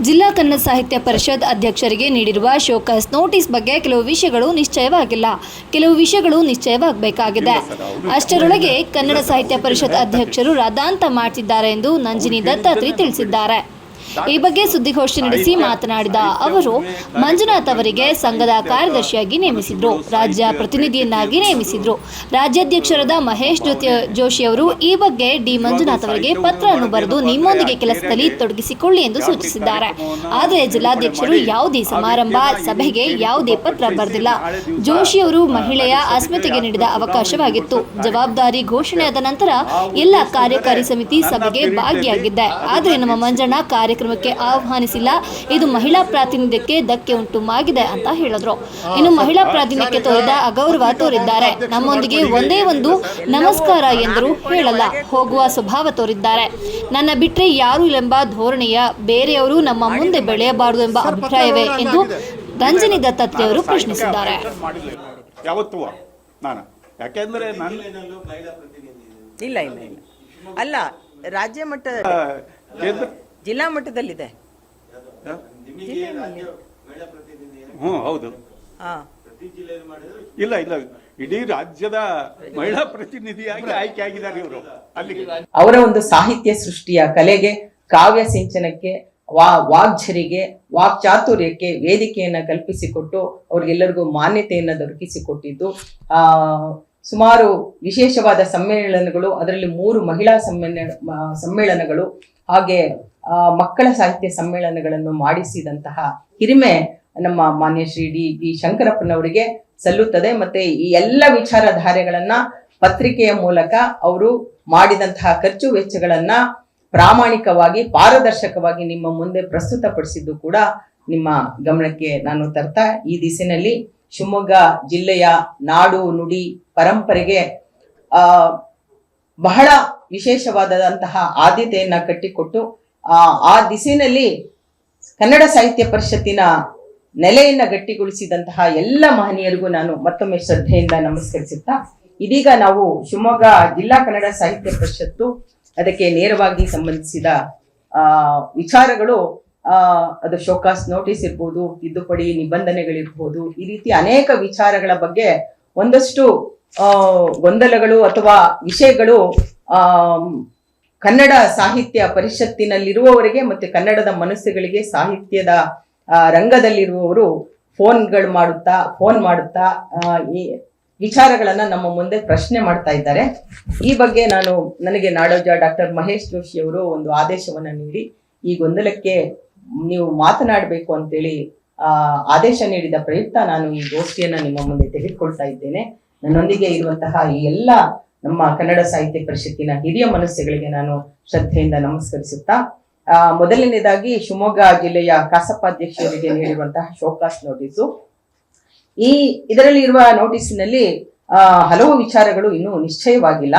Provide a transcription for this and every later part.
ಜಿಲ್ಲಾ ಕನ್ನಡ ಸಾಹಿತ್ಯ ಪರಿಷತ್ ಅಧ್ಯಕ್ಷರಿಗೆ ನೀಡಿರುವ ಶೋಕಸ್ ನೋಟಿಸ್ ಬಗ್ಗೆ ಕೆಲವು ವಿಷಯಗಳು ನಿಶ್ಚಯವಾಗಿಲ್ಲ. ಕೆಲವು ವಿಷಯಗಳು ನಿಶ್ಚಯವಾಗಬೇಕಾಗಿದೆ. ಅಷ್ಟರೊಳಗೆ ಕನ್ನಡ ಸಾಹಿತ್ಯ ಪರಿಷತ್ ಅಧ್ಯಕ್ಷರು ರಾದಾಂತ ಮಾಡ್ತಿದ್ದಾರೆ ಎಂದು ನಂಜಿನಿ ದತ್ತಾತ್ರಿ ತಿಳಿಸಿದ್ದಾರೆ. ಈ ಬಗ್ಗೆ ಸುದ್ದಿಗೋಷ್ಠಿ ನಡೆಸಿ ಮಾತನಾಡಿದ ಅವರು ಮಂಜುನಾಥ್ ಅವರಿಗೆ ಸಂಘದ ಕಾರ್ಯದರ್ಶಿಯಾಗಿ ನೇಮಿಸಿದ್ರು ರಾಜ್ಯ ಪ್ರತಿನಿಧಿಯನ್ನಾಗಿ ನೇಮಿಸಿದ್ರು. ರಾಜ್ಯಾಧ್ಯಕ್ಷರಾದ ಮಹೇಶ್ ಜ್ಯೋತಿ ಜೋಶಿ ಅವರು ಈ ಬಗ್ಗೆ ಡಿ ಮಂಜುನಾಥ್ ಅವರಿಗೆ ಪತ್ರವನ್ನು ಬರೆದು ನಿಮ್ಮೊಂದಿಗೆ ಕೆಲಸದಲ್ಲಿ ತೊಡಗಿಸಿಕೊಳ್ಳಿ ಎಂದು ಸೂಚಿಸಿದ್ದಾರೆ. ಆದರೆ ಜಿಲ್ಲಾಧ್ಯಕ್ಷರು ಯಾವುದೇ ಸಮಾರಂಭ ಸಭೆಗೆ ಯಾವುದೇ ಪತ್ರ ಬರೆದಿಲ್ಲ. ಜೋಶಿ ಅವರು ಮಹಿಳೆಯ ಅಸ್ಮಿತೆಗೆ ನೀಡಿದ ಅವಕಾಶವಾಗಿತ್ತು. ಜವಾಬ್ದಾರಿ ಘೋಷಣೆಯಾದ ನಂತರ ಎಲ್ಲ ಕಾರ್ಯಕಾರಿ ಸಮಿತಿ ಸಭೆಗೆ ಭಾಗಿಯಾಗಿದ್ದೆ. ಆದರೆ ನಮ್ಮ ಮಂಜಣ್ಣ ಕಾರ್ಯಕ್ರಮಕ್ಕೆ ಆಹ್ವಾನಿಸಿಲ್ಲ. ಇದು ಮಹಿಳಾ ಪ್ರಾತಿನಿಧ್ಯಕ್ಕೆ ಧಕ್ಕೆ ಉಂಟು ಮಾಡಿದೆ ಅಂತ ಹೇಳಿದ್ರು. ಇನ್ನು ಮಹಿಳಾ ಪ್ರಾತಿನಿಧ್ಯಕ್ಕೆ ತೋರಿದ ಅಗೌರವ ತೋರಿದ್ದಾರೆ. ನಮ್ಮೊಂದಿಗೆ ಒಂದೇ ಒಂದು ನಮಸ್ಕಾರ ಎಂದರು ಹೇಳಲ್ಲ ಹೋಗುವ ಸ್ವಭಾವ ತೋರಿದ್ದಾರೆ. ನನ್ನ ಬಿಟ್ಟರೆ ಯಾರು ಎಂಬ ಧೋರಣೆಯ ಬೇರೆಯವರು ನಮ್ಮ ಮುಂದೆ ಬೆಳೆಯಬಾರದು ಎಂಬ ಅಭಿಪ್ರಾಯವೇ ಎಂದು ರಂಜನಿ ದತ್ತಾತ್ರೇಯವರು ಪ್ರಶ್ನಿಸಿದ್ದಾರೆ. ನಾನು. ಯಾಕೆಂದ್ರೆ ನಾನು ಇಲ್ಲ ಇಲ್ಲ ಇಲ್ಲ. ಅಲ್ಲ ರಾಜ್ಯ ಮಟ್ಟದ ಕೇಂದ್ರ ಜಿಲ್ಲಾ ಮಟ್ಟದಲ್ಲಿದೆ. ಹ್ಞೂ ಹೌದು. ಹಾ. ಇಲ್ಲ ಇಲ್ಲ. ಇಡೀ ರಾಜ್ಯದ ಮಹಿಳಾ ಪ್ರತಿನಿಧಿಯಾಗಿ ಆಯ್ಕೆ ಆಗಿದ್ದಾರೆ ಇವರು. ಅಲ್ಲಿಗೆ ಅವರ ಒಂದು ಸಾಹಿತ್ಯ ಸೃಷ್ಟಿಯ ಕಲೆಗೆ ಕಾವ್ಯ ಸಿಂಚನಕ್ಕೆ ವಾ ವಾಗ್ಝರಿಗೆ ವಾಕ್ಚಾತುರ್ಯಕ್ಕೆ ವೇದಿಕೆಯನ್ನ ಕಲ್ಪಿಸಿಕೊಟ್ಟು ಅವ್ರಿಗೆಲ್ಲರಿಗೂ ಮಾನ್ಯತೆಯನ್ನ ದೊರಕಿಸಿಕೊಟ್ಟಿದ್ದು. ಆ ಸುಮಾರು ವಿಶೇಷವಾದ ಸಮ್ಮೇಳನಗಳು ಅದರಲ್ಲಿ ಮೂರು ಮಹಿಳಾ ಸಮ್ಮೇಳನ ಸಮ್ಮೇಳನಗಳು ಹಾಗೆ ಮಕ್ಕಳ ಸಾಹಿತ್ಯ ಸಮ್ಮೇಳನಗಳನ್ನು ಮಾಡಿಸಿದಂತಹ ಹಿರಿಮೆ ನಮ್ಮ ಮಾನ್ಯ ಶ್ರೀ ಡಿ ಡಿ ಶಂಕರಪ್ಪನವರಿಗೆ ಸಲ್ಲುತ್ತದೆ. ಮತ್ತೆ ಈ ಎಲ್ಲ ವಿಚಾರಧಾರೆಗಳನ್ನ ಪತ್ರಿಕೆಯ ಮೂಲಕ ಅವರು ಮಾಡಿದಂತಹ ಖರ್ಚು ವೆಚ್ಚಗಳನ್ನ ಪ್ರಾಮಾಣಿಕವಾಗಿ, ಪಾರದರ್ಶಕವಾಗಿ ನಿಮ್ಮ ಮುಂದೆ ಪ್ರಸ್ತುತಪಡಿಸಿದ್ದು ಕೂಡ ನಿಮ್ಮ ಗಮನಕ್ಕೆ ನಾನು ತರ್ತಾ, ಈ ದಿಸಿನಲ್ಲಿ ಶಿವಮೊಗ್ಗ ಜಿಲ್ಲೆಯ ನಾಡು ನುಡಿ ಪರಂಪರೆಗೆ ಬಹಳ ವಿಶೇಷವಾದಂತಹ ಆದ್ಯತೆಯನ್ನ ಕಟ್ಟಿಕೊಟ್ಟು ಆ ದಿಸೆಯಲ್ಲಿ ಕನ್ನಡ ಸಾಹಿತ್ಯ ಪರಿಷತ್ತಿನ ನೆಲೆಯನ್ನ ಗಟ್ಟಿಗೊಳಿಸಿದಂತಹ ಎಲ್ಲ ಮಹನೀಯರಿಗೂ ನಾನು ಮತ್ತೊಮ್ಮೆ ಶ್ರದ್ಧೆಯಿಂದ ನಮಸ್ಕರಿಸುತ್ತಾ, ಇದೀಗ ನಾವು ಶಿವಮೊಗ್ಗ ಜಿಲ್ಲಾ ಕನ್ನಡ ಸಾಹಿತ್ಯ ಪರಿಷತ್ತು ಅದಕ್ಕೆ ನೇರವಾಗಿ ಸಂಬಂಧಿಸಿದ ವಿಚಾರಗಳು, ಆ, ಅದು ಶೋಕಾಸ್ ನೋಟಿಸ್ ಇರ್ಬೋದು, ತಿದ್ದುಪಡಿ ನಿಬಂಧನೆಗಳಿರ್ಬೋದು, ಈ ರೀತಿ ಅನೇಕ ವಿಚಾರಗಳ ಬಗ್ಗೆ ಒಂದಷ್ಟು ಗೊಂದಲಗಳು ಅಥವಾ ವಿಷಯಗಳು, ಆ ಕನ್ನಡ ಸಾಹಿತ್ಯ ಪರಿಷತ್ತಿನಲ್ಲಿರುವವರಿಗೆ ಮತ್ತೆ ಕನ್ನಡದ ಮನಸ್ಸುಗಳಿಗೆ ಸಾಹಿತ್ಯದ ರಂಗದಲ್ಲಿರುವವರು ಫೋನ್ಗಳು ಮಾಡುತ್ತಾ, ಫೋನ್ ಮಾಡುತ್ತಾ ಈ ವಿಚಾರಗಳನ್ನ ನಮ್ಮ ಮುಂದೆ ಪ್ರಶ್ನೆ ಮಾಡ್ತಾ ಇದ್ದಾರೆ. ಈ ಬಗ್ಗೆ ನಾನು ನನಗೆ ನಾಡೋಜ ಡಾಕ್ಟರ್ ಮಹೇಶ್ ಜೋಶಿ ಅವರು ಒಂದು ಆದೇಶವನ್ನ ನೀಡಿ, ಈ ಗೊಂದಲಕ್ಕೆ ನೀವು ಮಾತನಾಡಬೇಕು ಅಂತೇಳಿ, ಆ, ಆದೇಶ ನೀಡಿದ ಪ್ರಯುಕ್ತ ನಾನು ಈ ಗೋಷ್ಠಿಯನ್ನ ನಿಮ್ಮ ಮುಂದೆ ತೆಗೆದುಕೊಳ್ತಾ ಇದ್ದೇನೆ. ನನ್ನೊಂದಿಗೆ ಇರುವಂತಹ ಈ ಎಲ್ಲ ನಮ್ಮ ಕನ್ನಡ ಸಾಹಿತ್ಯ ಪರಿಷತ್ತಿನ ಹಿರಿಯ ಮನಸ್ಸುಗಳಿಗೆ ನಾನು ಶ್ರದ್ಧೆಯಿಂದ ನಮಸ್ಕರಿಸುತ್ತಾ ಮೊದಲನೇದಾಗಿ ಶಿವಮೊಗ್ಗ ಜಿಲ್ಲೆಯ ಕಸಪ ಅಧ್ಯಕ್ಷರಿಗೆ ನೀಡಿರುವಂತಹ ಶೋಕಾಸ್ ನೋಟಿಸು. ಈ ಇದರಲ್ಲಿ ಇರುವ ನೋಟಿಸಿನಲ್ಲಿ ಹಲವು ವಿಚಾರಗಳು ಇನ್ನೂ ನಿಶ್ಚಯವಾಗಿಲ್ಲ.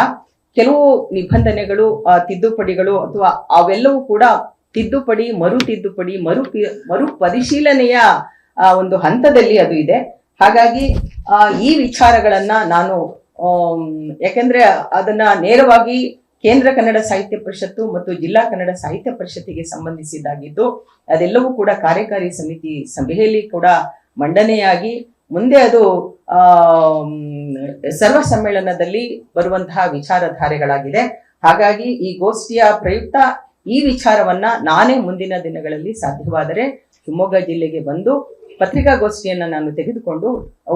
ಕೆಲವು ನಿಬಂಧನೆಗಳು ತಿದ್ದುಪಡಿಗಳು ಅಥವಾ ಅವೆಲ್ಲವೂ ಕೂಡ ತಿದ್ದುಪಡಿ, ಮರು ತಿದ್ದುಪಡಿ, ಮರು ಮರು ಪರಿಶೀಲನೆಯ ಒಂದು ಹಂತದಲ್ಲಿ ಅದು ಇದೆ. ಹಾಗಾಗಿ ಈ ವಿಚಾರಗಳನ್ನ ನಾನು ಯಾಕೆಂದ್ರೆ ಅದನ್ನ ನೇರವಾಗಿ ಕೇಂದ್ರ ಕನ್ನಡ ಸಾಹಿತ್ಯ ಪರಿಷತ್ತು ಮತ್ತು ಜಿಲ್ಲಾ ಕನ್ನಡ ಸಾಹಿತ್ಯ ಪರಿಷತ್ತಿಗೆ ಸಂಬಂಧಿಸಿದ್ದಾಗಿದ್ದು, ಅದೆಲ್ಲವೂ ಕೂಡ ಕಾರ್ಯಕಾರಿ ಸಮಿತಿ ಸಭೆಯಲ್ಲಿ ಕೂಡ ಮಂಡನೆಯಾಗಿ, ಮುಂದೆ ಅದು ಸರ್ವ ಸಮ್ಮೇಳನದಲ್ಲಿ ಬರುವಂತಹ ವಿಚಾರಧಾರೆಗಳಾಗಿದೆ. ಹಾಗಾಗಿ ಈ ಗೋಷ್ಠಿಯ ಪ್ರಯುಕ್ತ ಈ ವಿಚಾರವನ್ನ ನಾನೇ ಮುಂದಿನ ದಿನಗಳಲ್ಲಿ ಸಾಧ್ಯವಾದರೆ ಶಿವಮೊಗ್ಗ ಜಿಲ್ಲೆಗೆ ಬಂದು ಪತ್ರಿಕಾಗೋಷ್ಠಿಯನ್ನ ನಾನು ತೆಗೆದುಕೊಂಡು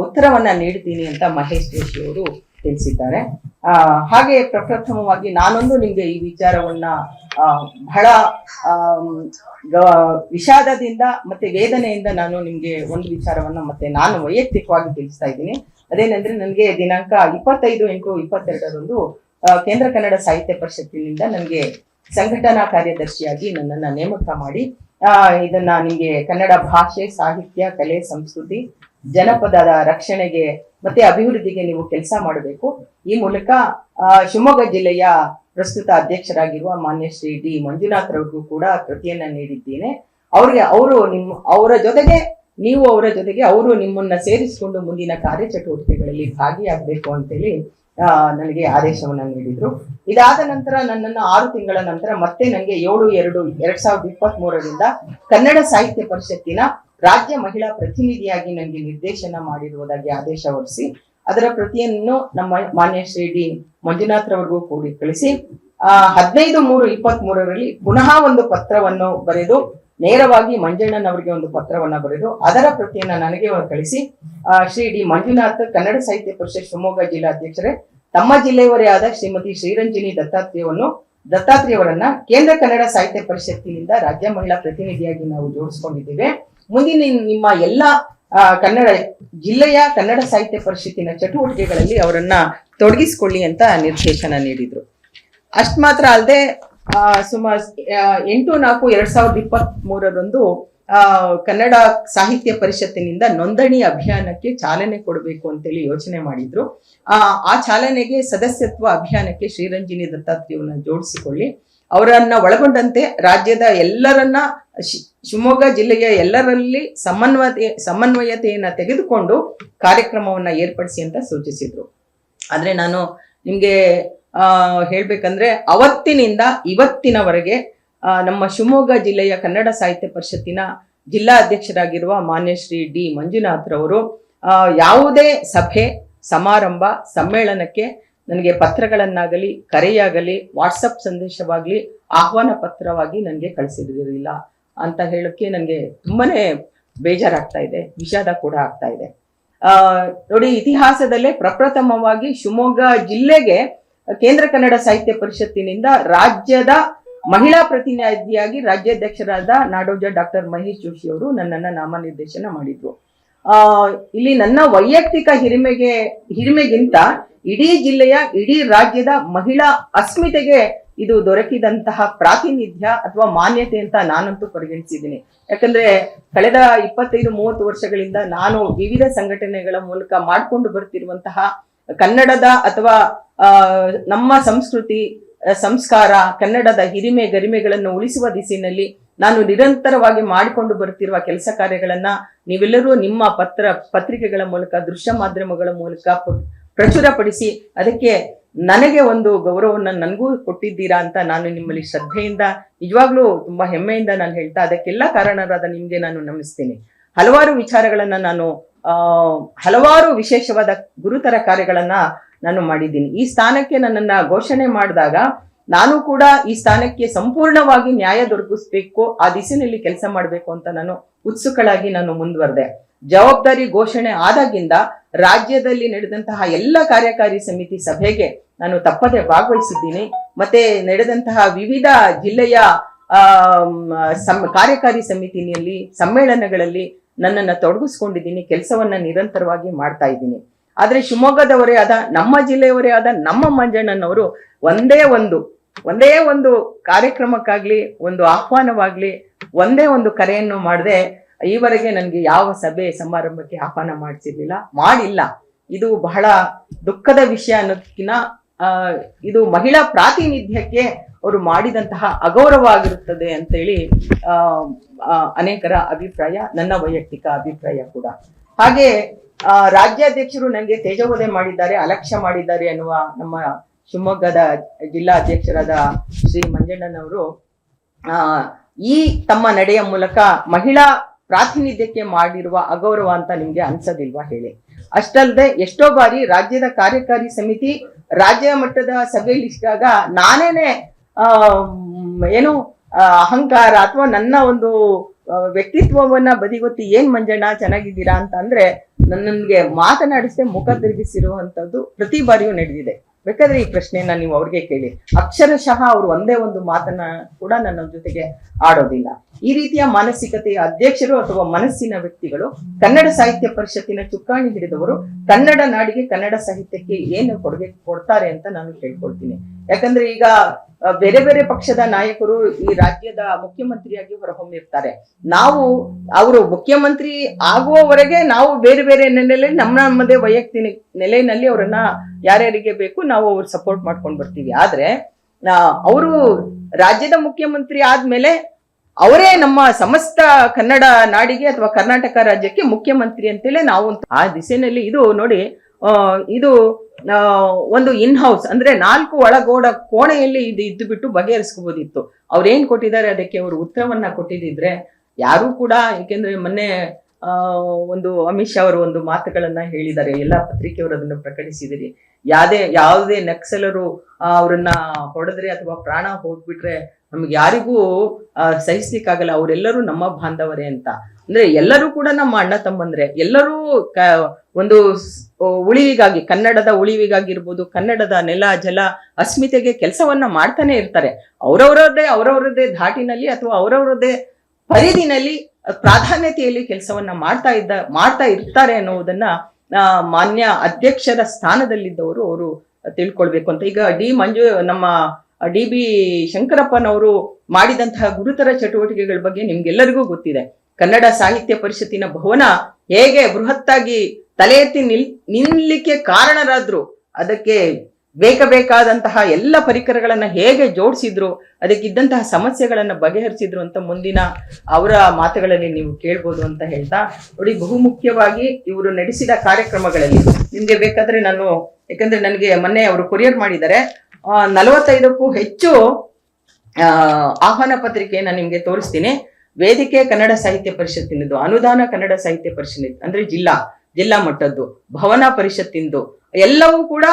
ಉತ್ತರವನ್ನ ನೀಡ್ತೀನಿ ಅಂತ ಮಹೇಶ್ ಜೋಶಿ ಅವರು ತಿಳಿಸಿದ್ದಾರೆ. ಹಾಗೆ ಪ್ರಪ್ರಥಮವಾಗಿ ನಾನೊಂದು ನಿಮಗೆ ಈ ವಿಚಾರವನ್ನ ಬಹಳ ವಿಷಾದದಿಂದ ಮತ್ತೆ ವೇದನೆಯಿಂದ ನಾನು ನಿಮ್ಗೆ ಒಂದು ವಿಚಾರವನ್ನ ಮತ್ತೆ ನಾನು ವೈಯಕ್ತಿಕವಾಗಿ ತಿಳಿಸ್ತಾ ಇದ್ದೀನಿ. ಅದೇನಂದ್ರೆ ನನಗೆ ದಿನಾಂಕ ಇಪ್ಪತ್ತೈದು ಎಂಟು ಇಪ್ಪತ್ತೆರಡರಂದು ಕೇಂದ್ರ ಕನ್ನಡ ಸಾಹಿತ್ಯ ಪರಿಷತ್ತಿನಿಂದ ನನಗೆ ಸಂಘಟನಾ ಕಾರ್ಯದರ್ಶಿಯಾಗಿ ನನ್ನನ್ನ ನೇಮಕ ಮಾಡಿ ಆ, ಇದನ್ನ ನಿಮಗೆ ಕನ್ನಡ ಭಾಷೆ ಸಾಹಿತ್ಯ ಕಲೆ ಸಂಸ್ಕೃತಿ ಜನಪದದ ರಕ್ಷಣೆಗೆ ಮತ್ತೆ ಅಭಿವೃದ್ಧಿಗೆ ನೀವು ಕೆಲಸ ಮಾಡಬೇಕು. ಈ ಮೂಲಕ ಶಿವಮೊಗ್ಗ ಜಿಲ್ಲೆಯ ಪ್ರಸ್ತುತ ಅಧ್ಯಕ್ಷರಾಗಿರುವ ಮಾನ್ಯ ಶ್ರೀ ಡಿ. ಮಂಜುನಾಥ್ ರವ್ರಿಗೂ ಕೂಡ ಕೃತಿಯನ್ನ ನೀಡಿದ್ದೇನೆ. ಅವ್ರಿಗೆ ಅವರು ನಿಮ್ಮ, ಅವರ ಜೊತೆಗೆ, ನೀವು ಅವರ ಜೊತೆಗೆ ಅವರು ನಿಮ್ಮನ್ನ ಸೇರಿಸಿಕೊಂಡು ಮುಂದಿನ ಕಾರ್ಯಚಟುವಟಿಕೆಗಳಲ್ಲಿ ಭಾಗಿಯಾಗಬೇಕು ಅಂತೇಳಿ ಹೇಳಿ ನನಗೆ ಆದೇಶವನ್ನ ನೀಡಿದ್ರು. ಇದಾದ ನಂತರ ನನ್ನನ್ನು ಆರು ತಿಂಗಳ ನಂತರ ಮತ್ತೆ ನನಗೆ ಏಳು, ಎರಡು, ಎರಡ್ ಸಾವಿರದ ಇಪ್ಪತ್ತ್ ಮೂರರಿಂದ ಕನ್ನಡ ಸಾಹಿತ್ಯ ಪರಿಷತ್ತಿನ ರಾಜ್ಯ ಮಹಿಳಾ ಪ್ರತಿನಿಧಿಯಾಗಿ ನನಗೆ ನಿರ್ದೇಶನ ಮಾಡಿರುವುದಾಗಿ ಆದೇಶ ಹೊರಿಸಿ ಅದರ ಪ್ರತಿಯನ್ನು ನಮ್ಮ ಮಾನ್ಯ ಶ್ರೀ ಡಿ ಮಂಜುನಾಥ್ ರವರಿಗೂ ಕೂಡಿ ಕಳಿಸಿ, ಆ, ಹದಿನೈದು ಮೂರು ಇಪ್ಪತ್ತ್ ಮೂರರಲ್ಲಿ ಪುನಃ ಒಂದು ಪತ್ರವನ್ನು ಬರೆದು, ನೇರವಾಗಿ ಮಂಜಣ್ಣನವರಿಗೆ ಒಂದು ಪತ್ರವನ್ನ ಬರೆದು, ಅದರ ಪ್ರತಿಯನ್ನ ನನಗೆ ಕಳಿಸಿ ಶ್ರೀ ಡಿ ಮಂಜುನಾಥ್, ಕನ್ನಡ ಸಾಹಿತ್ಯ ಪರಿಷತ್ ಶಿವಮೊಗ್ಗ ಜಿಲ್ಲಾಧ್ಯಕ್ಷರೇ ತಮ್ಮ ಜಿಲ್ಲೆಯವರೇ ಆದ ಶ್ರೀಮತಿ ಶ್ರೀರಂಜಿನಿ ದತ್ತಾತ್ರೇಯವನ್ನು, ದತ್ತಾತ್ರೇಯವರನ್ನ ಕೇಂದ್ರ ಕನ್ನಡ ಸಾಹಿತ್ಯ ಪರಿಷತ್ತಿನಿಂದ ರಾಜ್ಯ ಮಹಿಳಾ ಪ್ರತಿನಿಧಿಯಾಗಿ ನಾವು ಜೋಡಿಸ್ಕೊಂಡಿದ್ದೇವೆ. ಮುಂದಿನ ನಿಮ್ಮ ಎಲ್ಲ ಕನ್ನಡ ಜಿಲ್ಲೆಯ ಕನ್ನಡ ಸಾಹಿತ್ಯ ಪರಿಷತ್ತಿನ ಚಟುವಟಿಕೆಗಳಲ್ಲಿ ಅವರನ್ನ ತೊಡಗಿಸಿಕೊಳ್ಳಿ ಅಂತ ನಿರ್ದೇಶನ ನೀಡಿದ್ರು. ಅಷ್ಟ್ ಮಾತ್ರ ಅಲ್ಲದೆ ಸುಮಾರು ಎಂಟು ನಾಲ್ಕು ಎರಡ್ ಸಾವಿರದ ಇಪ್ಪತ್ತ್ ಮೂರರಂದು ಕನ್ನಡ ಸಾಹಿತ್ಯ ಪರಿಷತ್ತಿನಿಂದ ನೋಂದಣಿ ಅಭಿಯಾನಕ್ಕೆ ಚಾಲನೆ ಕೊಡಬೇಕು ಅಂತೇಳಿ ಯೋಚನೆ ಮಾಡಿದ್ರು. ಆ ಚಾಲನೆಗೆ ಸದಸ್ಯತ್ವ ಅಭಿಯಾನಕ್ಕೆ ಶ್ರೀರಂಜಿನಿ ದತ್ತಾತ್ರೇಯವನ್ನ ಜೋಡಿಸಿಕೊಳ್ಳಿ. ಅವರನ್ನ ಒಳಗೊಂಡಂತೆ ರಾಜ್ಯದ ಎಲ್ಲರನ್ನ ಶಿವಮೊಗ್ಗ ಜಿಲ್ಲೆಯ ಎಲ್ಲರಲ್ಲಿ ಸಮನ್ವಯತೆ, ಸಮನ್ವಯತೆಯನ್ನ ತೆಗೆದುಕೊಂಡು ಕಾರ್ಯಕ್ರಮವನ್ನ ಏರ್ಪಡಿಸಿ ಅಂತ ಸೂಚಿಸಿದ್ರು. ಆದ್ರೆ ನಾನು ನಿಮ್ಗೆ, ಆ, ಹೇಳ್ಬೇಕಂದ್ರೆ ಅವತ್ತಿನಿಂದ ಇವತ್ತಿನವರೆಗೆ ನಮ್ಮ ಶಿವಮೊಗ್ಗ ಜಿಲ್ಲೆಯ ಕನ್ನಡ ಸಾಹಿತ್ಯ ಪರಿಷತ್ತಿನ ಜಿಲ್ಲಾ ಅಧ್ಯಕ್ಷರಾಗಿರುವ ಮಾನ್ಯ ಶ್ರೀ ಡಿ ಮಂಜುನಾಥ್ರವರು ಯಾವುದೇ ಸಭೆ, ಸಮಾರಂಭ, ಸಮ್ಮೇಳನಕ್ಕೆ ನನಗೆ ಪತ್ರಗಳನ್ನಾಗಲಿ, ಕರೆಯಾಗಲಿ ವಾಟ್ಸಪ್ ಸಂದೇಶವಾಗಲಿ ಆಹ್ವಾನ ಪತ್ರವಾಗಿ ನನಗೆ ಕಳಿಸಿದಿರಲಿಲ್ಲ ಅಂತ ಹೇಳೋಕ್ಕೆ ನನಗೆ ತುಂಬಾನೇ ಬೇಜಾರಾಗ್ತಾ ಇದೆ, ವಿಷಾದ ಕೂಡ ಆಗ್ತಾ ಇದೆ. ನೋಡಿ, ಇತಿಹಾಸದಲ್ಲೇ ಪ್ರಪ್ರಥಮವಾಗಿ ಶಿವಮೊಗ್ಗ ಜಿಲ್ಲೆಗೆ ಕೇಂದ್ರ ಕನ್ನಡ ಸಾಹಿತ್ಯ ಪರಿಷತ್ತಿನಿಂದ ರಾಜ್ಯದ ಮಹಿಳಾ ಪ್ರತಿನಿಧಿಯಾಗಿ ರಾಜ್ಯಾಧ್ಯಕ್ಷರಾದ ನಾಡೋಜ ಡಾಕ್ಟರ್ ಮಹೇಶ್ ಜೋಶಿ ಅವರು ನನ್ನನ್ನ ನಾಮನಿರ್ದೇಶನ ಮಾಡಿದ್ರು. ಇಲ್ಲಿ ನನ್ನ ವೈಯಕ್ತಿಕ ಹಿರಿಮೆಗೆ, ಹಿರಿಮೆಗಿಂತ ಇಡೀ ಜಿಲ್ಲೆಯ, ಇಡೀ ರಾಜ್ಯದ ಮಹಿಳಾ ಅಸ್ಮಿತೆಗೆ ಇದು ದೊರಕಿದಂತಹ ಪ್ರಾತಿನಿಧ್ಯ ಅಥವಾ ಮಾನ್ಯತೆ ಅಂತ ನಾನಂತೂ ಪರಿಗಣಿಸಿದ್ದೀನಿ. ಯಾಕಂದ್ರೆ ಕಳೆದ ಇಪ್ಪತ್ತೈದು, ಮೂವತ್ತು ವರ್ಷಗಳಿಂದ ನಾನು ವಿವಿಧ ಸಂಘಟನೆಗಳ ಮೂಲಕ ಮಾಡಿಕೊಂಡು ಬರ್ತಿರುವಂತಹ ಕನ್ನಡದ ಅಥವಾ ನಮ್ಮ ಸಂಸ್ಕೃತಿ ಸಂಸ್ಕಾರ, ಕನ್ನಡದ ಹಿರಿಮೆ ಗರಿಮೆಗಳನ್ನು ಉಳಿಸುವ ದಿಸೆಯಲ್ಲಿ ನಾನು ನಿರಂತರವಾಗಿ ಮಾಡಿಕೊಂಡು ಬರುತ್ತಿರುವ ಕೆಲಸ ಕಾರ್ಯಗಳನ್ನ ನೀವೆಲ್ಲರೂ ನಿಮ್ಮ ಪತ್ರ, ಪತ್ರಿಕೆಗಳ ಮೂಲಕ, ದೃಶ್ಯ ಮಾಧ್ಯಮಗಳ ಮೂಲಕ ಪ್ರಚುರಪಡಿಸಿ ಅದಕ್ಕೆ ನನಗೆ ಒಂದು ಗೌರವವನ್ನು ನನಗೂ ಕೊಟ್ಟಿದ್ದೀರಾ ಅಂತ ನಾನು ನಿಮ್ಮಲ್ಲಿ ಶ್ರದ್ಧೆಯಿಂದ, ನಿಜವಾಗ್ಲೂ ತುಂಬಾ ಹೆಮ್ಮೆಯಿಂದ ನಾನು ಹೇಳ್ತಾ ಅದಕ್ಕೆಲ್ಲ ಕಾರಣರಾದ ನಿಮ್ಗೆ ನಾನು ನಮಿಸ್ತೀನಿ. ಹಲವಾರು ವಿಚಾರಗಳನ್ನ ನಾನು ಹಲವಾರು ವಿಶೇಷವಾದ ಗುರುತರ ಕಾರ್ಯಗಳನ್ನ ನಾನು ಮಾಡಿದ್ದೀನಿ. ಈ ಸ್ಥಾನಕ್ಕೆ ನನ್ನನ್ನ ಘೋಷಣೆ ಮಾಡಿದಾಗ ನಾನು ಕೂಡ ಈ ಸ್ಥಾನಕ್ಕೆ ಸಂಪೂರ್ಣವಾಗಿ ನ್ಯಾಯ ದೊರಕಿಸ್ಬೇಕು, ಆ ದಿಸಿನಲ್ಲಿ ಕೆಲಸ ಮಾಡಬೇಕು ಅಂತ ನಾನು ಉತ್ಸುಕಳಾಗಿ ನಾನು ಮುಂದುವರೆದೆ. ಜವಾಬ್ದಾರಿ ಘೋಷಣೆ ಆದಾಗಿಂದ ರಾಜ್ಯದಲ್ಲಿ ನಡೆದಂತಹ ಎಲ್ಲ ಕಾರ್ಯಕಾರಿ ಸಮಿತಿ ಸಭೆಗೆ ನಾನು ತಪ್ಪದೆ ಭಾಗವಹಿಸಿದ್ದೀನಿ. ಮತ್ತೆ ನಡೆದಂತಹ ವಿವಿಧ ಜಿಲ್ಲೆಯ ಸಮ್, ಕಾರ್ಯಕಾರಿ ಸಮಿತಿಯಲ್ಲಿ, ಸಮ್ಮೇಳನಗಳಲ್ಲಿ ನನ್ನನ್ನು ತೊಡಗಿಸ್ಕೊಂಡಿದ್ದೀನಿ, ಕೆಲಸವನ್ನ ನಿರಂತರವಾಗಿ ಮಾಡ್ತಾ ಇದ್ದೀನಿ. ಆದ್ರೆ ಶಿವಮೊಗ್ಗದವರೇ ಆದ, ನಮ್ಮ ಜಿಲ್ಲೆಯವರೇ ಆದ ನಮ್ಮ ಮಂಜಣ್ಣನವರು ಒಂದೇ ಒಂದು ಒಂದೇ ಒಂದು ಕಾರ್ಯಕ್ರಮಕ್ಕಾಗ್ಲಿ, ಒಂದು ಆಹ್ವಾನವಾಗ್ಲಿ, ಒಂದೇ ಒಂದು ಕರೆಯನ್ನು ಮಾಡದೆ ಈವರೆಗೆ ನನಗೆ ಯಾವ ಸಭೆ ಸಮಾರಂಭಕ್ಕೆ ಆಹ್ವಾನ ಮಾಡಿಸಿರ್ಲಿಲ್ಲ, ಮಾಡಿಲ್ಲ. ಇದು ಬಹಳ ದುಃಖದ ವಿಷಯ ಅನ್ನೋದಕ್ಕಿಂತ ಇದು ಮಹಿಳಾ ಪ್ರಾತಿನಿಧ್ಯಕ್ಕೆ ಅವರು ಮಾಡಿದಂತಹ ಅಗೌರವ ಆಗಿರುತ್ತದೆ ಅಂತೇಳಿ ಅನೇಕರ ಅಭಿಪ್ರಾಯ, ನನ್ನ ವೈಯಕ್ತಿಕ ಅಭಿಪ್ರಾಯ ಕೂಡ. ಹಾಗೆ ರಾಜ್ಯಾಧ್ಯಕ್ಷರು ನನಗೆ ತೇಜೋವಧೆ ಮಾಡಿದ್ದಾರೆ, ಅಲಕ್ಷ್ಯ ಮಾಡಿದ್ದಾರೆ ಅನ್ನುವ ನಮ್ಮ ಶಿವಮೊಗ್ಗದ ಜಿಲ್ಲಾ ಅಧ್ಯಕ್ಷರಾದ ಶ್ರೀ ಮಂಜಣ್ಣನವರು, ಆ, ಈ ತಮ್ಮ ನಡೆಯ ಮೂಲಕ ಮಹಿಳಾ ಪ್ರಾತಿನಿಧ್ಯಕ್ಕೆ ಮಾಡಿರುವ ಅಗೌರವ ಅಂತ ನಿಮ್ಗೆ ಅನ್ಸೋದಿಲ್ವಾ ಹೇಳಿ. ಅಷ್ಟಲ್ಲದೆ ಎಷ್ಟೋ ಬಾರಿ ರಾಜ್ಯದ ಕಾರ್ಯಕಾರಿ ಸಮಿತಿ ರಾಜ್ಯ ಮಟ್ಟದ ಸಭೆಯಲ್ಲಿ ಇಷ್ಟಾಗ ನಾನೇನೆ ಏನು ಅಹಂಕಾರ ಅಥವಾ ನನ್ನ ಒಂದು ವ್ಯಕ್ತಿತ್ವವನ್ನ ಬದಿಗೊತ್ತಿ ಏನ್ ಮಂಜಣ್ಣ ಚೆನ್ನಾಗಿದ್ದೀರಾ ಅಂತ ಅಂದ್ರೆ ನನ್ನನ್ಗೆ ಮಾತನಾಡಿಸದೆ ಮುಖ ತಿರುಗಿಸಿರುವಂತದ್ದು ಪ್ರತಿ ಬಾರಿಯೂ ನಡೆದಿದೆ. ಬೇಕಾದ್ರೆ ಈ ಪ್ರಶ್ನೆಯನ್ನ ನೀವು ಅವ್ರಿಗೆ ಕೇಳಿ. ಅಕ್ಷರಶಃ ಅವರು ಒಂದೇ ಒಂದು ಮಾತನ್ನ ಕೂಡ ನನ್ನ ಜೊತೆಗೆ ಆಡೋದಿಲ್ಲ. ಈ ರೀತಿಯ ಮಾನಸಿಕತೆಯ ಅಧ್ಯಕ್ಷರು ಅಥವಾ ಮನಸ್ಸಿನ ವ್ಯಕ್ತಿಗಳು ಕನ್ನಡ ಸಾಹಿತ್ಯ ಪರಿಷತ್ತಿನ ಚುಕ್ಕಾಣಿ ಹಿಡಿದವರು ಕನ್ನಡ ನಾಡಿಗೆ ಕನ್ನಡ ಸಾಹಿತ್ಯಕ್ಕೆ ಏನು ಕೊಡುಗೆ ಕೊಡ್ತಾರೆ ಅಂತ ನಾನು ಕೇಳ್ಕೊಳ್ತೀನಿ. ಯಾಕಂದ್ರೆ ಈಗ ಬೇರೆ ಬೇರೆ ಪಕ್ಷದ ನಾಯಕರು ಈ ರಾಜ್ಯದ ಮುಖ್ಯಮಂತ್ರಿಯಾಗಿ ಹೊರಹೊಮ್ಮಿರ್ತಾರೆ. ನಾವು, ಅವರು ಮುಖ್ಯಮಂತ್ರಿ ಆಗುವವರೆಗೆ ನಾವು ಬೇರೆ ಬೇರೆ ನೆಲೆಯಲ್ಲಿ ನಮ್ಮ ನಮ್ಮದೇ ವೈಯಕ್ತಿಕ ನೆಲೆಯಲ್ಲಿ ಅವರನ್ನ ಯಾರ್ಯಾರಿಗೆ ಬೇಕು ನಾವು ಅವ್ರು ಸಪೋರ್ಟ್ ಮಾಡ್ಕೊಂಡು ಬರ್ತೀವಿ. ಆದ್ರೆ ಅವರು ರಾಜ್ಯದ ಮುಖ್ಯಮಂತ್ರಿ ಆದ್ಮೇಲೆ ಅವರೇ ನಮ್ಮ ಸಮಸ್ತ ಕನ್ನಡ ನಾಡಿಗೆ ಅಥವಾ ಕರ್ನಾಟಕ ರಾಜ್ಯಕ್ಕೆ ಮುಖ್ಯಮಂತ್ರಿ ಅಂತೇಳಿ ನಾವು ಆ ದಿಸೆನಲ್ಲಿ ಇದು ನೋಡಿ ಇದು ಒಂದು ಇನ್ ಹೌಸ್ ಅಂದ್ರೆ ನಾಲ್ಕು ಒಳಗೋಡ ಕೋಣೆಯಲ್ಲಿ ಇದು ಇದ್ದು ಬಿಟ್ಟು ಬಗೆಹರಿಸ್ಕೋಬೋದಿತ್ತು. ಅವ್ರೇನ್ ಕೊಟ್ಟಿದ್ದಾರೆ, ಅದಕ್ಕೆ ಅವರು ಉತ್ತರವನ್ನ ಕೊಟ್ಟಿದ್ದಿದ್ರೆ ಯಾರು ಕೂಡ, ಏಕೆಂದ್ರೆ ಮೊನ್ನೆ ಒಂದು ಅಮಿತ್ ಶಾ ಅವರು ಒಂದು ಮಾತುಗಳನ್ನ ಹೇಳಿದ್ದಾರೆ. ಎಲ್ಲಾ ಪತ್ರಿಕೆಯವರು ಅದನ್ನು ಪ್ರಕಟಿಸಿದಿರಿ. ಯಾವ್ದೇ, ಯಾವುದೇ ನಕ್ಸಲರು ಅವರನ್ನ ಹೊಡೆದ್ರೆ ಅಥವಾ ಪ್ರಾಣ ಹೋಗ್ಬಿಟ್ರೆ ನಮ್ಗೆ ಯಾರಿಗೂ ಸಹಿಸ್ಲಿಕ್ಕಾಗಲ್ಲ. ಅವರೆಲ್ಲರೂ ನಮ್ಮ ಬಾಂಧವರೇ ಅಂತ. ಅಂದ್ರೆ ಎಲ್ಲರೂ ಕೂಡ ನಮ್ಮ ಅಣ್ಣ ತಮ್ಮಂದ್ರೆ. ಎಲ್ಲರೂ ಒಂದು ಉಳಿವಿಗಾಗಿ, ಕನ್ನಡದ ಉಳಿವಿಗಾಗಿರ್ಬೋದು, ಕನ್ನಡದ ನೆಲ, ಜಲ, ಅಸ್ಮಿತೆಗೆ ಕೆಲಸವನ್ನ ಮಾಡ್ತಾನೆ ಇರ್ತಾರೆ. ಅವರವರದ್ದೇ ಅವರವರದ್ದೇ ಧಾಟಿನಲ್ಲಿ ಅಥವಾ ಅವರವರದ್ದೇ ಪರಿಧಿನಲ್ಲಿ ಪ್ರಾಧಾನ್ಯತೆಯಲ್ಲಿ ಕೆಲಸವನ್ನ ಮಾಡ್ತಾ ಇದ್ದ, ಮಾಡ್ತಾ ಇರ್ತಾರೆ ಅನ್ನೋದನ್ನ ಮಾನ್ಯ ಅಧ್ಯಕ್ಷರ ಸ್ಥಾನದಲ್ಲಿದ್ದವರು ಅವರು ತಿಳ್ಕೊಳ್ಬೇಕು ಅಂತ. ಈಗ ಡಿ ಮಂಜು, ನಮ್ಮ ಡಿ ಬಿ ಶಂಕರಪ್ಪನವರು ಮಾಡಿದಂತಹ ಗುರುತರ ಚಟುವಟಿಕೆಗಳ ಬಗ್ಗೆ ನಿಮ್ಗೆಲ್ಲರಿಗೂ ಗೊತ್ತಿದೆ. ಕನ್ನಡ ಸಾಹಿತ್ಯ ಪರಿಷತ್ತಿನ ಭವನ ಹೇಗೆ ಬೃಹತ್ತಾಗಿ ತಲೆ ಎತ್ತಿ ನಿಲ್, ನಿಲ್ಲಿಕ್ಕೆ ಕಾರಣರಾದ್ರು, ಅದಕ್ಕೆ ಬೇಕಾದಂತಹ ಎಲ್ಲ ಪರಿಕರಗಳನ್ನ ಹೇಗೆ ಜೋಡಿಸಿದ್ರು, ಅದಕ್ಕಿದ್ದಂತಹ ಸಮಸ್ಯೆಗಳನ್ನ ಬಗೆಹರಿಸಿದ್ರು ಅಂತ ಮುಂದಿನ ಅವರ ಮಾತುಗಳಲ್ಲಿ ನೀವು ಕೇಳ್ಬೋದು ಅಂತ ಹೇಳ್ತಾ, ನೋಡಿ ಬಹುಮುಖ್ಯವಾಗಿ ಇವರು ನಡೆಸಿದ ಕಾರ್ಯಕ್ರಮಗಳಲ್ಲಿ ನಿಮ್ಗೆ ಬೇಕಾದ್ರೆ ನಾನು, ಯಾಕಂದ್ರೆ ನನಗೆ ಮೊನ್ನೆ ಅವರು ಕೊರಿಯರ್ ಮಾಡಿದ್ದಾರೆ ನಲವತ್ತೈದಕ್ಕೂ ಹೆಚ್ಚು ಆಹ್ವಾನ ಪತ್ರಿಕೆಯನ್ನು ನಿಮಗೆ ತೋರಿಸ್ತೀನಿ. ವೇದಿಕೆ ಕನ್ನಡ ಸಾಹಿತ್ಯ ಪರಿಷತ್ತಿನದು ಅನುದಾನ ಕನ್ನಡ ಸಾಹಿತ್ಯ ಪರಿಷತ್ ಅಂದ್ರೆ ಜಿಲ್ಲಾ ಜಿಲ್ಲಾ ಮಟ್ಟದ್ದು, ಭವನ ಪರಿಷತ್ತಿಂದು, ಎಲ್ಲವೂ ಕೂಡ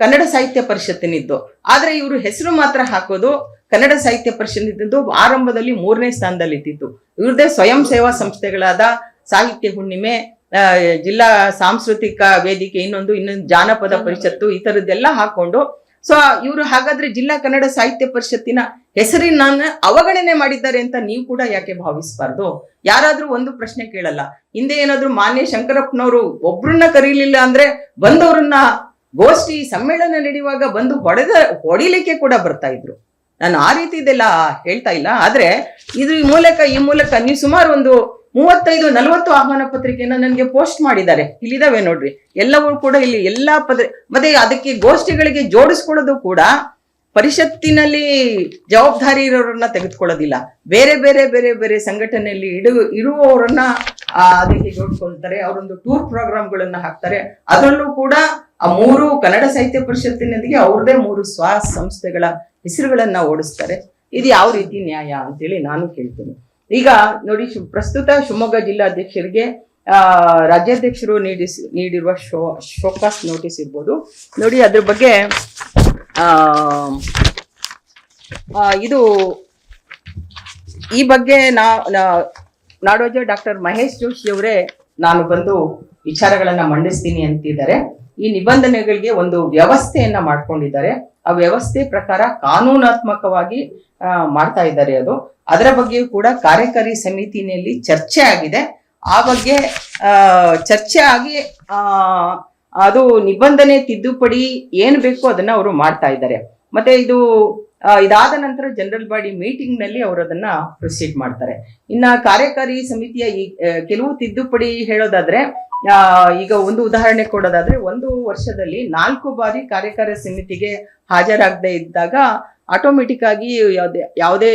ಕನ್ನಡ ಸಾಹಿತ್ಯ ಪರಿಷತ್ತಿನಿದ್ದು. ಆದ್ರೆ ಇವರು ಹೆಸರು ಮಾತ್ರ ಹಾಕೋದು ಕನ್ನಡ ಸಾಹಿತ್ಯ ಪರಿಷತ್ತಿದ್ದು ಆರಂಭದಲ್ಲಿ ಮೂರನೇ ಸ್ಥಾನದಲ್ಲಿ ಇದ್ದಿತ್ತು ಇವ್ರದೇ ಸ್ವಯಂ ಸೇವಾ ಸಂಸ್ಥೆಗಳಾದ ಸಾಹಿತ್ಯ ಹುಣ್ಣಿಮೆ ಜಿಲ್ಲಾ ಸಾಂಸ್ಕೃತಿಕ ವೇದಿಕೆ, ಇನ್ನೊಂದು ಇನ್ನೊಂದು ಜಾನಪದ ಪರಿಷತ್ತು, ಈ ತರದ್ದೆಲ್ಲ ಹಾಕೊಂಡು. ಸೊ ಇವರು ಹಾಗಾದ್ರೆ ಜಿಲ್ಲಾ ಕನ್ನಡ ಸಾಹಿತ್ಯ ಪರಿಷತ್ತಿನ ಹೆಸರಿನ ಅವಗಣನೆ ಮಾಡಿದ್ದಾರೆ ಅಂತ ನೀವು ಕೂಡ ಯಾಕೆ ಭಾವಿಸಬಾರ್ದು? ಯಾರಾದ್ರೂ ಒಂದು ಪ್ರಶ್ನೆ ಕೇಳಲ್ಲ. ಹಿಂದೆ ಏನಾದ್ರೂ ಮಾನ್ಯ ಶಂಕರಪ್ಪನವರು ಒಬ್ರನ್ನ ಕರೀಲಿಲ್ಲ ಅಂದ್ರೆ ಬಂದವ್ರನ್ನ ಗೋಷ್ಠಿ ಸಮ್ಮೇಳನ ನಡೆಯುವಾಗ ಬಂದು ಹೊಡೆದ ಹೊಡಿಲಿಕ್ಕೆ ಕೂಡ ಬರ್ತಾ ಇದ್ರು. ನಾನು ಆ ರೀತಿ ಇದೆಲ್ಲ ಹೇಳ್ತಾ ಇಲ್ಲ, ಆದ್ರೆ ಇದು ಮೂಲಕ, ಈ ಮೂಲಕ ನೀವು ಸುಮಾರು ಒಂದು ಮೂವತ್ತೈದು, ನಲವತ್ತು ಆಹ್ವಾನ ಪತ್ರಿಕೆಯನ್ನ ನನಗೆ ಪೋಸ್ಟ್ ಮಾಡಿದ್ದಾರೆ. ಇಲ್ಲಿದಾವೆ ನೋಡ್ರಿ. ಎಲ್ಲವೂ ಕೂಡ ಇಲ್ಲಿ ಎಲ್ಲಾ ಪದ ಮತ್ತೆ ಅದಕ್ಕೆ ಗೋಷ್ಠಿಗಳಿಗೆ ಜೋಡಿಸ್ಕೊಳ್ಳೋದು ಕೂಡ ಪರಿಷತ್ತಿನಲ್ಲಿ ಜವಾಬ್ದಾರಿ ಇರೋರನ್ನ ತೆಗೆದುಕೊಳ್ಳೋದಿಲ್ಲ. ಬೇರೆ ಬೇರೆ ಬೇರೆ ಬೇರೆ ಸಂಘಟನೆಯಲ್ಲಿ ಇಡು, ಇರುವವರನ್ನ ಅದಕ್ಕೆ ಜೋಡಿಸ್ಕೊಳ್ತಾರೆ. ಅವರೊಂದು ಟೂರ್ ಪ್ರೋಗ್ರಾಮ್ಗಳನ್ನ ಹಾಕ್ತಾರೆ. ಅದರಲ್ಲೂ ಕೂಡ ಆ ಮೂರು ಕನ್ನಡ ಸಾಹಿತ್ಯ ಪರಿಷತ್ತಿನೊಂದಿಗೆ ಅವ್ರದೇ ಮೂರು ಸ್ವ ಸಂಸ್ಥೆಗಳ ಹೆಸರುಗಳನ್ನ ಓಡಿಸ್ತಾರೆ. ಇದು ಯಾವ ರೀತಿ ನ್ಯಾಯ ಅಂತೇಳಿ ನಾನು ಕೇಳ್ತೀನಿ. ಈಗ ನೋಡಿ ಪ್ರಸ್ತುತ ಶಿವಮೊಗ್ಗ ಜಿಲ್ಲಾಧ್ಯಕ್ಷರಿಗೆ ರಾಜ್ಯಾಧ್ಯಕ್ಷರು ನೀಡಿಸ್, ನೀಡಿರುವ ಶೋ, ಶೋಕಾಸ್ ನೋಟಿಸ್ ಇರ್ಬೋದು. ನೋಡಿ, ಅದ್ರ ಬಗ್ಗೆ ಇದು ಈ ಬಗ್ಗೆ ನಾ- ನಾಡೋಜ ಡಾಕ್ಟರ್ ಮಹೇಶ್ ಜೋಶಿ ಅವರೇ ನಾನು ಬಂದು ವಿಚಾರಗಳನ್ನ ಮಂಡಿಸ್ತೀನಿ ಅಂತಿದ್ದಾರೆ. ಈ ನಿಬಂಧನೆಗಳಿಗೆ ಒಂದು ವ್ಯವಸ್ಥೆಯನ್ನ ಮಾಡ್ಕೊಂಡಿದ್ದಾರೆ. ಆ ವ್ಯವಸ್ಥೆ ಪ್ರಕಾರ ಕಾನೂನಾತ್ಮಕವಾಗಿ ಮಾಡ್ತಾ ಇದ್ದಾರೆ ಅದು. ಅದರ ಬಗ್ಗೆಯೂ ಕೂಡ ಕಾರ್ಯಕಾರಿ ಸಮಿತಿನಲ್ಲಿ ಚರ್ಚೆ ಆಗಿದೆ. ಆ ಬಗ್ಗೆ ಚರ್ಚೆ ಆಗಿ ಅದು ನಿಬಂಧನೆ ತಿದ್ದುಪಡಿ ಏನ್ ಬೇಕು ಅದನ್ನ ಅವರು ಮಾಡ್ತಾ ಇದ್ದಾರೆ. ಮತ್ತೆ ಇದು ಇದಾದ ನಂತರ ಜನರಲ್ ಬಾಡಿ ಮೀಟಿಂಗ್ನಲ್ಲಿ ಅವರು ಅದನ್ನ ಪ್ರೊಸೀಡ್ ಮಾಡ್ತಾರೆ. ಇನ್ನ ಕಾರ್ಯಕಾರಿ ಸಮಿತಿಯ ಈ ಕೆಲವು ತಿದ್ದುಪಡಿ ಹೇಳೋದಾದ್ರೆ ಈಗ ಒಂದು ಉದಾಹರಣೆ ಕೊಡೋದಾದ್ರೆ, ಒಂದು ವರ್ಷದಲ್ಲಿ ನಾಲ್ಕು ಬಾರಿ ಕಾರ್ಯಕಾರಿ ಸಮಿತಿಗೆ ಹಾಜರಾಗದೇ ಇದ್ದಾಗ ಆಟೋಮೆಟಿಕ್ ಆಗಿ ಯಾವುದೇ ಯಾವುದೇ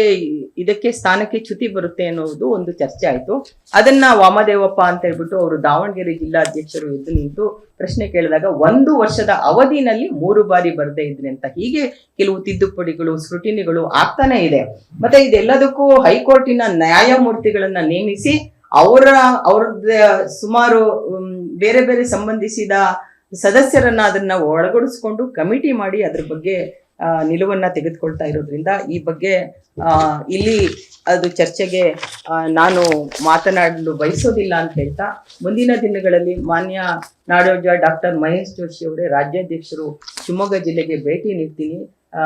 ಇದಕ್ಕೆ ಸ್ಥಾನಕ್ಕೆ ಚ್ಯುತಿ ಬರುತ್ತೆ ಅನ್ನೋದು ಒಂದು ಚರ್ಚೆ ಆಯ್ತು. ಅದನ್ನ ವಾಮದೇವಪ್ಪ ಅಂತ ಹೇಳ್ಬಿಟ್ಟು ಅವರು ದಾವಣಗೆರೆ ಜಿಲ್ಲಾಧ್ಯಕ್ಷರು ಎದ್ದು ನಿಂತು ಪ್ರಶ್ನೆ ಕೇಳಿದಾಗ ಒಂದು ವರ್ಷದ ಅವಧಿನಲ್ಲಿ ಮೂರು ಬಾರಿ ಬರದೇ ಇದ್ರಿ ಅಂತ. ಹೀಗೆ ಕೆಲವು ತಿದ್ದುಪಡಿಗಳು, ಸ್ಕ್ರುಟಿನಿಗಳು ಆಗ್ತಾನೆ ಇದೆ. ಮತ್ತೆ ಇದೆಲ್ಲದಕ್ಕೂ ಹೈಕೋರ್ಟಿನ ನ್ಯಾಯಮೂರ್ತಿಗಳನ್ನ ನೇಮಿಸಿ ಅವರ, ಅವ್ರದ್ದ ಸುಮಾರು ಬೇರೆ ಬೇರೆ ಸಂಬಂಧಿಸಿದ ಸದಸ್ಯರನ್ನ ಅದನ್ನ ಒಳಗಡಿಸ್ಕೊಂಡು ಕಮಿಟಿ ಮಾಡಿ ಅದ್ರ ಬಗ್ಗೆ ನಿಲುವನ್ನ ತೆಗೆದುಕೊಳ್ತಾ ಇರೋದ್ರಿಂದ ಈ ಬಗ್ಗೆ ಇಲ್ಲಿ ಅದು ಚರ್ಚೆಗೆ ನಾನು ಮಾತನಾಡಲು ಬಯಸೋದಿಲ್ಲ ಅಂತ ಹೇಳ್ತಾ ಮುಂದಿನ ದಿನಗಳಲ್ಲಿ ಮಾನ್ಯ ನಾಡೋಜ ಡಾಕ್ಟರ್ ಮಹೇಶ್ ಜೋಶಿ ಅವರೇ ರಾಜ್ಯಾಧ್ಯಕ್ಷರು ಶಿವಮೊಗ್ಗ ಜಿಲ್ಲೆಗೆ ಭೇಟಿ ನೀಡ್ತೀನಿ. ಆ,